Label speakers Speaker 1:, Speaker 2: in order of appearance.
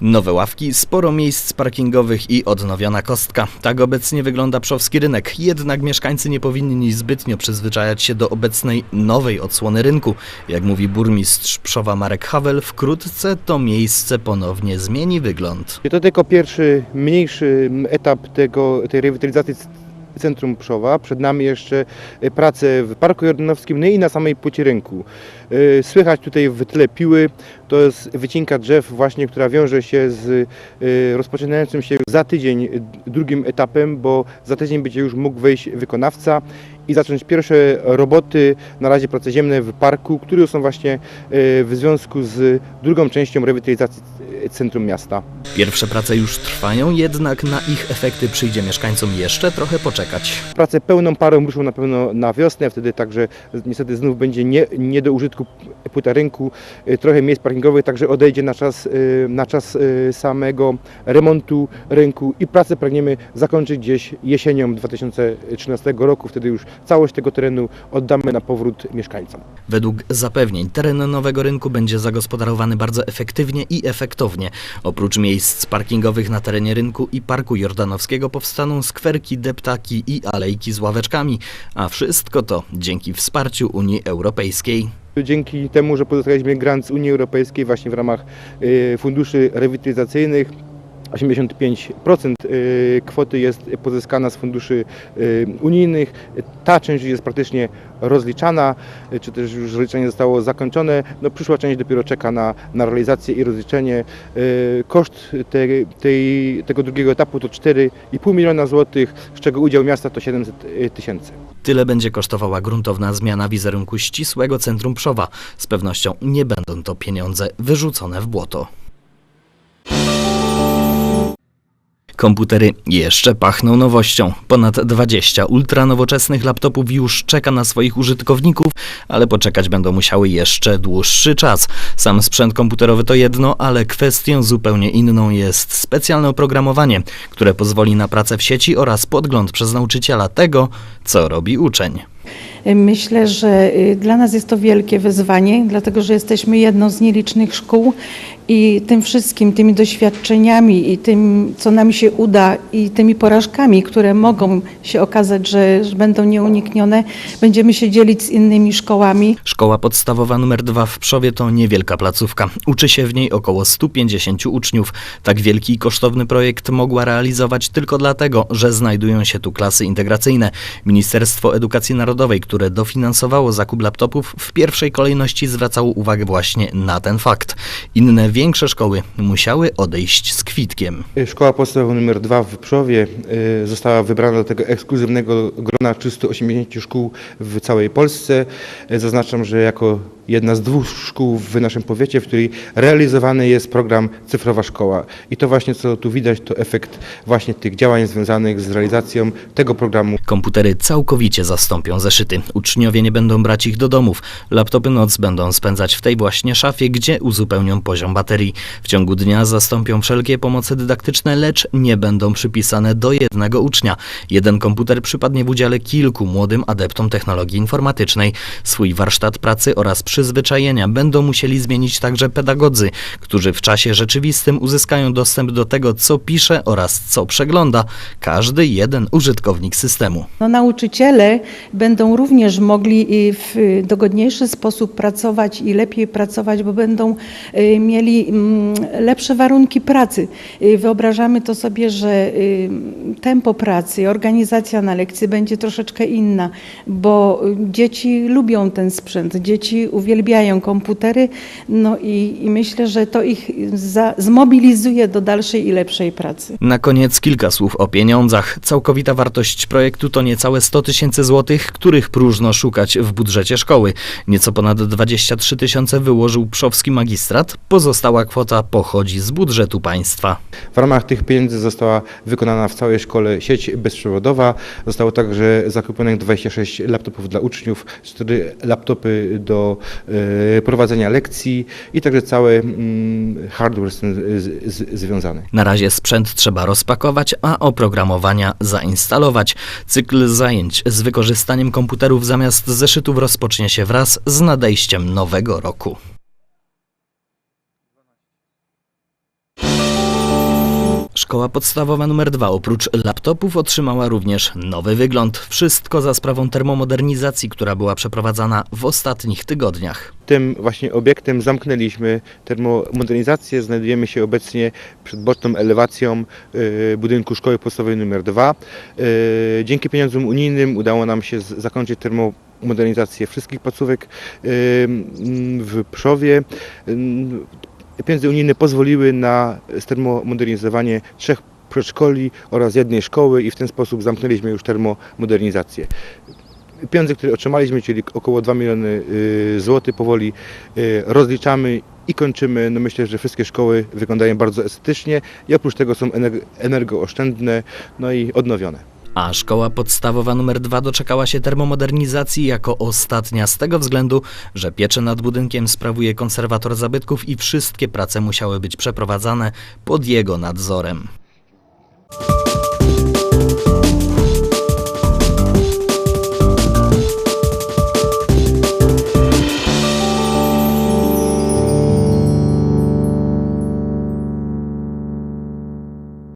Speaker 1: Nowe ławki, sporo miejsc parkingowych i odnowiona kostka. Tak obecnie wygląda pszowski rynek. Jednak mieszkańcy nie powinni zbytnio przyzwyczajać się do obecnej nowej odsłony rynku. Jak mówi burmistrz Pszowa Marek Havel, wkrótce to miejsce ponownie zmieni wygląd.
Speaker 2: To tylko pierwszy, mniejszy etap tego, tej rewitalizacji centrum Pszowa. Przed nami jeszcze e, prace w Parku Jordanowskim, no i na samej płycie rynku. E, Słychać tutaj w tle piły, to jest wycinka drzew właśnie, która wiąże się z e, rozpoczynającym się za tydzień drugim etapem, bo za tydzień będzie już mógł wejść wykonawca i zacząć pierwsze roboty, na razie prace ziemne w parku, które są właśnie w związku z drugą częścią rewitalizacji centrum miasta.
Speaker 1: Pierwsze prace już trwają, jednak na ich efekty przyjdzie mieszkańcom jeszcze trochę poczekać.
Speaker 2: Prace pełną parą ruszą na pewno na wiosnę, wtedy także niestety znów będzie nie, nie do użytku płyta rynku, y, trochę miejsc parkingowych, także odejdzie na czas, y, na czas y, samego remontu rynku i pracę pragniemy zakończyć gdzieś jesienią 2013 roku, wtedy już całość tego terenu oddamy na powrót mieszkańcom.
Speaker 1: Według zapewnień teren nowego rynku będzie zagospodarowany bardzo efektywnie i efektownie. Oprócz miejsc parkingowych na terenie rynku i Parku Jordanowskiego powstaną skwerki, deptaki i alejki z ławeczkami, a wszystko to dzięki wsparciu Unii Europejskiej.
Speaker 2: Dzięki temu, że pozyskaliśmy grant z Unii Europejskiej właśnie w ramach y, funduszy rewitalizacyjnych, 85% y, kwoty jest pozyskana z funduszy y, unijnych. Ta część jest praktycznie rozliczana, y, czy też już rozliczenie zostało zakończone. No, przyszła część dopiero czeka na, na realizację i rozliczenie. Koszt tej, tej, tego drugiego etapu to 4,5 miliona złotych, z czego udział miasta to 700 tysięcy.
Speaker 1: Tyle będzie kosztowała gruntowna zmiana wizerunku ścisłego centrum Pszowa. Z pewnością nie będą to pieniądze wyrzucone w błoto. Komputery jeszcze pachną nowością. Ponad 20 ultranowoczesnych laptopów już czeka na swoich użytkowników, ale poczekać będą musiały jeszcze dłuższy czas. Sam sprzęt komputerowy to jedno, ale kwestią zupełnie inną jest specjalne oprogramowanie, które pozwoli na pracę w sieci oraz podgląd przez nauczyciela tego, co robi uczeń.
Speaker 3: Myślę, że y, dla nas jest to wielkie wyzwanie, dlatego że jesteśmy jedną z nielicznych szkół i tym wszystkim, tymi doświadczeniami i tym, co nam się uda i tymi porażkami, które mogą się okazać, że, będą nieuniknione, będziemy się dzielić z innymi szkołami.
Speaker 1: Szkoła podstawowa nr 2 w Pszowie to niewielka placówka. Uczy się w niej około 150 uczniów. Tak wielki i kosztowny projekt mogła realizować tylko dlatego, że znajdują się tu klasy integracyjne. Ministerstwo Edukacji Narodowej, które dofinansowało zakup laptopów, w pierwszej kolejności zwracało uwagę właśnie na ten fakt. Inne większe szkoły musiały odejść z kwitkiem.
Speaker 2: Szkoła podstawowa nr 2 w Pszowie y, została wybrana do tego ekskluzywnego grona 380 szkół w całej Polsce. Y, Zaznaczam, że jako jedna z dwóch szkół w naszym powiecie, w której realizowany jest program Cyfrowa Szkoła. I to właśnie, co tu widać, to efekt właśnie tych działań związanych z realizacją tego programu.
Speaker 1: Komputery całkowicie zastąpią zeszyty. Uczniowie nie będą brać ich do domów. Laptopy noc będą spędzać w tej właśnie szafie, gdzie uzupełnią poziom W ciągu dnia zastąpią wszelkie pomoce dydaktyczne, lecz nie będą przypisane do jednego ucznia. Jeden komputer przypadnie w udziale kilku młodym adeptom technologii informatycznej. Swój warsztat pracy oraz przyzwyczajenia będą musieli zmienić także pedagodzy, którzy w czasie rzeczywistym uzyskają dostęp do tego, co pisze oraz co przegląda każdy jeden użytkownik systemu.
Speaker 3: No, nauczyciele będą również mogli i w dogodniejszy sposób pracować i lepiej pracować, bo będą y, mieli mm, lepsze warunki pracy. Y, Wyobrażamy to sobie, że y, tempo pracy, organizacja na lekcji będzie troszeczkę inna, bo y, dzieci lubią ten sprzęt, dzieci uwielbiają komputery, no i, i myślę, że to ich za, zmobilizuje do dalszej i lepszej pracy.
Speaker 1: Na koniec kilka słów o pieniądzach. Całkowita wartość projektu to niecałe 100 tysięcy złotych, których próżno szukać w budżecie szkoły. Nieco ponad 23 tysiące wyłożył pszowski magistrat, pozostała kwota pochodzi z budżetu państwa.
Speaker 2: W ramach tych pieniędzy została wykonana w całej szkole sieć bezprzewodowa. Zostało także zakupionych 26 laptopów dla uczniów, 4 laptopy do e, prowadzenia lekcji i także cały mm, hardware z tym związany.
Speaker 1: Na razie sprzęt trzeba rozpakować, a oprogramowania zainstalować. Cykl zajęć z wykorzystaniem komputerów zamiast zeszytów rozpocznie się wraz z nadejściem nowego roku. Szkoła podstawowa nr 2 oprócz laptopów otrzymała również nowy wygląd. Wszystko za sprawą termomodernizacji, która była przeprowadzana w ostatnich tygodniach.
Speaker 2: Tym właśnie obiektem zamknęliśmy termomodernizację. Znajdujemy się obecnie przed boczną elewacją y, budynku szkoły podstawowej nr 2. Y, Dzięki pieniądzom unijnym udało nam się zakończyć termomodernizację wszystkich placówek y, w Pszowie. Pieniądze unijne pozwoliły na termomodernizowanie trzech przedszkoli oraz jednej szkoły i w ten sposób zamknęliśmy już termomodernizację. Pieniądze, które otrzymaliśmy, czyli około 2 miliony y, złotych, powoli y, rozliczamy i kończymy. No myślę, że wszystkie szkoły wyglądają bardzo estetycznie i oprócz tego są ener- energooszczędne no i odnowione.
Speaker 1: A szkoła podstawowa nr 2 doczekała się termomodernizacji jako ostatnia z tego względu, że pieczę nad budynkiem sprawuje konserwator zabytków i wszystkie prace musiały być przeprowadzane pod jego nadzorem.